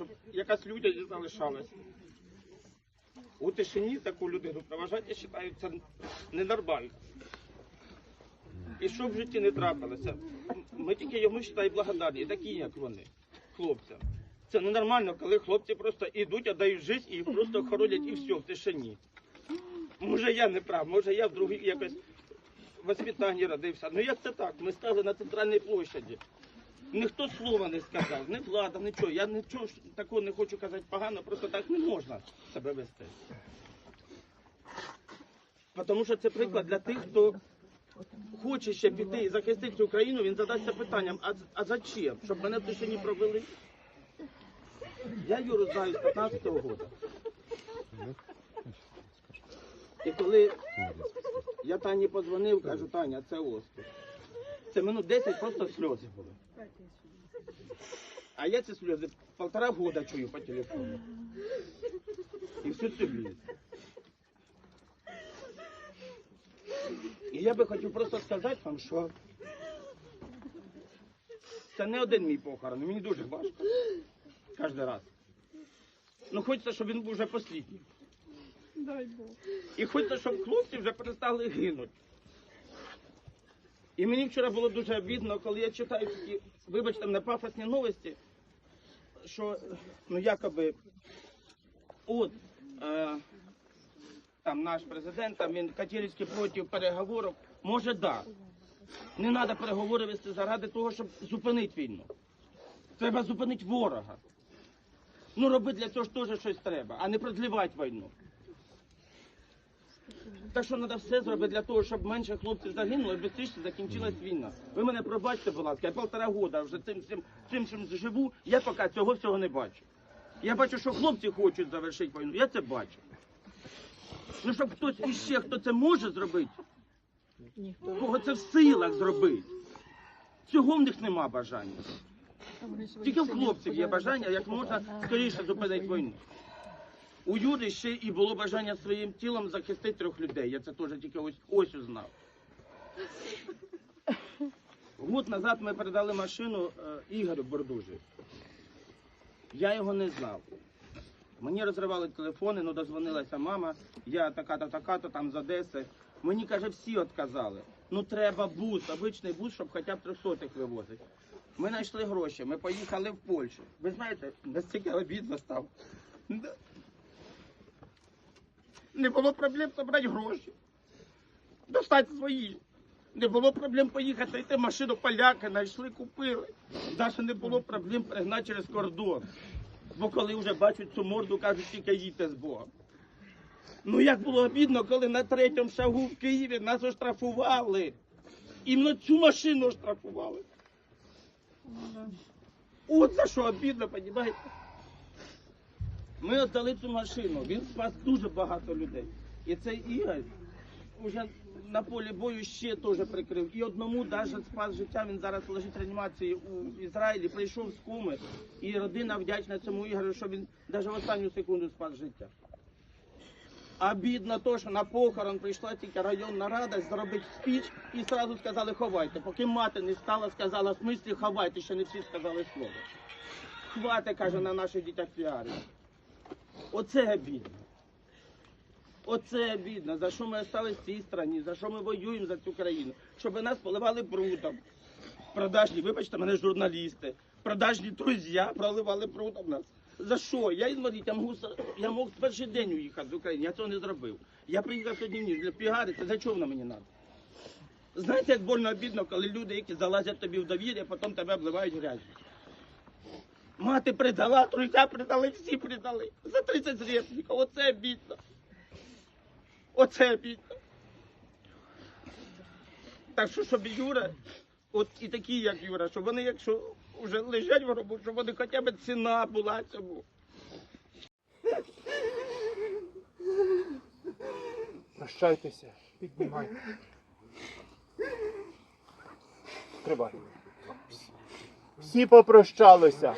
щоб якась людяність залишалася. У тишині таку людину проважати, я ненормально. І що в житті не трапилося, ми тільки йому вважаю благодарні, такі, як вони, хлопцям. Це ненормально, коли хлопці просто йдуть, віддають життя і їх просто хоронять і все в тишині. Може я не прав, може я в другій якось воспитанні родився. Ну як це так? Ми стали на центральній площаді. Ніхто слова не сказав, не влада, нічого. Я нічого такого не хочу казати погано, просто так не можна себе вести. Тому що це приклад для тих, хто хоче ще піти і захистити цю країну, він задасться питанням, а, а зачем? Щоб мене в тишині провели? Я Юру знаю з 15-го року. І коли я Тані подзвонив, кажу, Таня, це Оскар. Це минут 10 просто сльози були. А я ці сльози полтора года чую по телефону. І все це вліз. І я би хотів просто сказати вам, що це не один мій похорон, мені дуже важко. Кожен раз. Ну хочеться, щоб він був вже послідній. Дай Бог. І хочеться, щоб хлопці вже перестали гинути. І мені вчора було дуже обідно, коли я читаю такі, вибачте, мене пафосні новості, що ну якоби от е, там наш президент, там він категорично проти переговорів. Може, да. Не треба переговори вести заради того, щоб зупинити війну. Треба зупинити ворога. Ну, робити для цього ж теж щось треба, а не продлівати війну. Так що треба все зробити для того, щоб менше хлопців загинуло і швидше закінчилась війна. Ви мене пробачте, будь ласка, я півтора года вже цим, цим, цим чим живу, я поки цього всього не бачу. Я бачу, що хлопці хочуть завершити війну, я це бачу. Ну, щоб хтось іще, хто це може зробити, Ніхто. кого це в силах зробити. Цього в них нема бажання. Тільки в хлопців є бажання, як можна скоріше зупинити війну. У Юри ще і було бажання своїм тілом захистити трьох людей. Я це теж тільки ось ось узнав. Год назад ми передали машину е, Ігорю Бордужі. Я його не знав. Мені розривали телефони, ну дозвонилася мама, я така-то, така-то там з Одеси. Мені каже, всі відказали. Ну треба бус, обичний бус, щоб хоча б трьохсотих вивозити. Ми знайшли гроші, ми поїхали в Польщу. Ви знаєте, настільки обідно став. Не було проблем забрати гроші. Достати свої. Не було проблем поїхати, знайти машину поляки, знайшли, купили. Навіть не було проблем пригнати через кордон. Бо коли вже бачать цю морду, кажуть, тільки їдьте з Богом. Ну як було обідно, коли на третьому шагу в Києві нас оштрафували. Іменно цю машину оштрафували. От за що обідно, розумієте? Ми віддали цю машину, він спас дуже багато людей. І цей Ігор вже на полі бою ще теж прикрив. І одному навіть спас життя. Він зараз лежить в реанімації у Ізраїлі, прийшов з Куми, і родина вдячна цьому Ігорю, що він навіть в останню секунду спас життя. А бідно то, що на похорон прийшла тільки районна рада зробити спіч і одразу сказали ховайте. Поки мати не стала, сказала в смислі ховайте, ще не всі сказали слово. Хвати, каже, на наших дітях піарів. Оце обідно. Оце обідно, за що ми остались в цій країні, за що ми воюємо за цю країну, щоб нас поливали брудом. Продажні, вибачте, мене журналісти, продажні друзі проливали брудом нас. За що? Я інвалід, я можу, я мог в перший день уїхати з України, я цього не зробив. Я приїхав сьогодні в ніч для піарити, за чого воно мені треба? Знаєте, як больно обідно, коли люди, які залазять тобі в довір'я, потім тебе обливають грязю. Мати предала, друзі предали, всі предали. За 30 зрєдників. Оце бідно. Оце бідно. Так що, щоб Юра, от і такі, як Юра, щоб вони, якщо вже лежать в гробу, щоб вони хоча б ціна була цьому. Прощайтеся, піднімай. Тривай. Всі попрощалися.